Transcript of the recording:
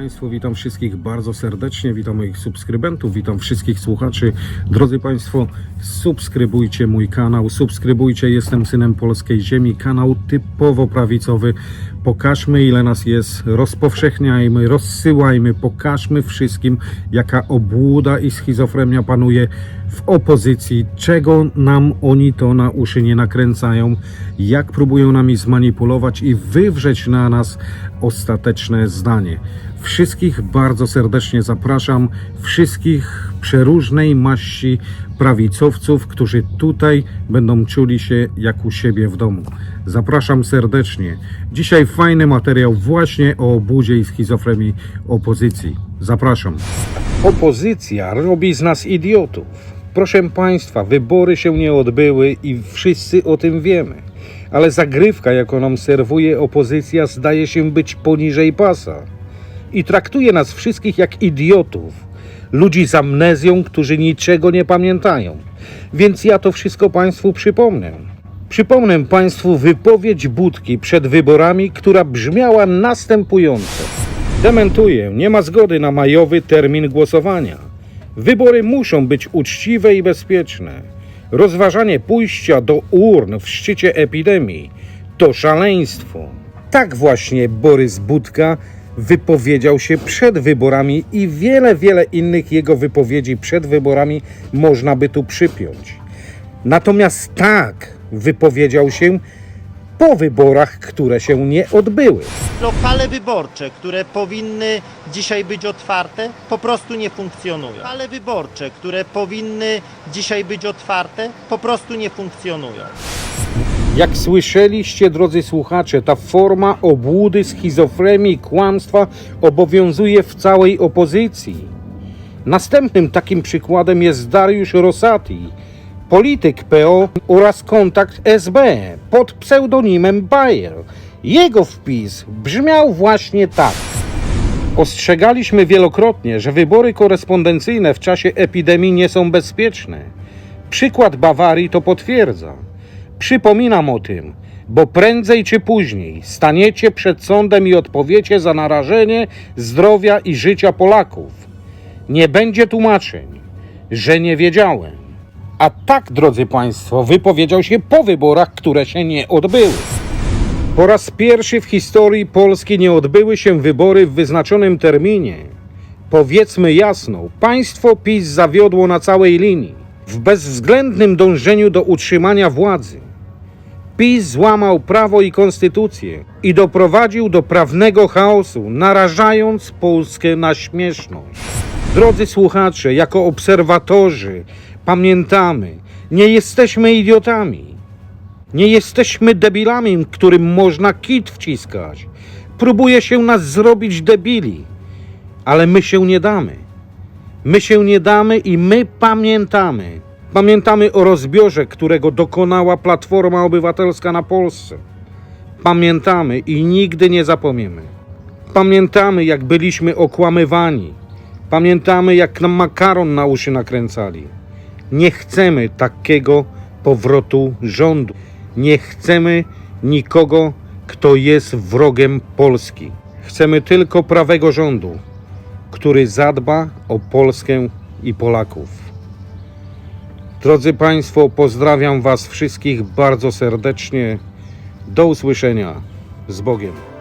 Państwu, witam wszystkich bardzo serdecznie, witam moich subskrybentów, witam wszystkich słuchaczy. Drodzy Państwo, subskrybujcie mój kanał, subskrybujcie Jestem Synem Polskiej Ziemi, kanał typowo prawicowy. Pokażmy ile nas jest, rozpowszechniajmy, rozsyłajmy, pokażmy wszystkim jaka obłuda i schizofrenia panuje w opozycji, czego nam oni to na uszy nie nakręcają, jak próbują nami zmanipulować i wywrzeć na nas ostateczne zdanie. Wszystkich bardzo serdecznie zapraszam, wszystkich przeróżnej maści prawicowców, którzy tutaj będą czuli się jak u siebie w domu. Zapraszam serdecznie. Dzisiaj fajny materiał właśnie o obudzie i schizofrenii opozycji. Zapraszam. Opozycja robi z nas idiotów. Proszę Państwa, wybory się nie odbyły i wszyscy o tym wiemy. Ale zagrywka, jaką nam serwuje opozycja, zdaje się być poniżej pasa. I traktuje nas wszystkich jak idiotów. Ludzi z amnezją, którzy niczego nie pamiętają. Więc ja to wszystko Państwu przypomnę. Przypomnę Państwu wypowiedź Budki przed wyborami, która brzmiała następująco. Dementuję, nie ma zgody na majowy termin głosowania. Wybory muszą być uczciwe i bezpieczne. Rozważanie pójścia do urn w szczycie epidemii to szaleństwo. Tak właśnie Borys Budka wypowiedział się przed wyborami i wiele, wiele innych jego wypowiedzi przed wyborami można by tu przypiąć. Natomiast tak wypowiedział się po wyborach, które się nie odbyły. Lokale wyborcze, które powinny dzisiaj być otwarte, po prostu nie funkcjonują. Lokale wyborcze, które powinny dzisiaj być otwarte, po prostu nie funkcjonują. Jak słyszeliście, drodzy słuchacze, ta forma obłudy, schizofrenii, kłamstwa obowiązuje w całej opozycji. Następnym takim przykładem jest Dariusz Rosati, polityk PO oraz kontakt SB pod pseudonimem Bayer. Jego wpis brzmiał właśnie tak. Ostrzegaliśmy wielokrotnie, że wybory korespondencyjne w czasie epidemii nie są bezpieczne. Przykład Bawarii to potwierdza. Przypominam o tym, bo prędzej czy później staniecie przed sądem i odpowiecie za narażenie zdrowia i życia Polaków. Nie będzie tłumaczeń, że nie wiedziałem. A tak, drodzy Państwo, wypowiedział się po wyborach, które się nie odbyły. Po raz pierwszy w historii Polski nie odbyły się wybory w wyznaczonym terminie. Powiedzmy jasno, państwo PiS zawiodło na całej linii, w bezwzględnym dążeniu do utrzymania władzy. PiS złamał prawo i konstytucję i doprowadził do prawnego chaosu, narażając Polskę na śmieszność. Drodzy słuchacze, jako obserwatorzy, pamiętamy, nie jesteśmy idiotami. Nie jesteśmy debilami, którym można kit wciskać. Próbuje się nas zrobić debili, ale my się nie damy. My się nie damy i my pamiętamy. Pamiętamy o rozbiorze, którego dokonała Platforma Obywatelska na Polsce. Pamiętamy i nigdy nie zapomniemy. Pamiętamy, jak byliśmy okłamywani. Pamiętamy, jak nam makaron na uszy nakręcali. Nie chcemy takiego powrotu rządu. Nie chcemy nikogo, kto jest wrogiem Polski. Chcemy tylko prawego rządu, który zadba o Polskę i Polaków. Drodzy Państwo, pozdrawiam Was wszystkich bardzo serdecznie. Do usłyszenia. Z Bogiem.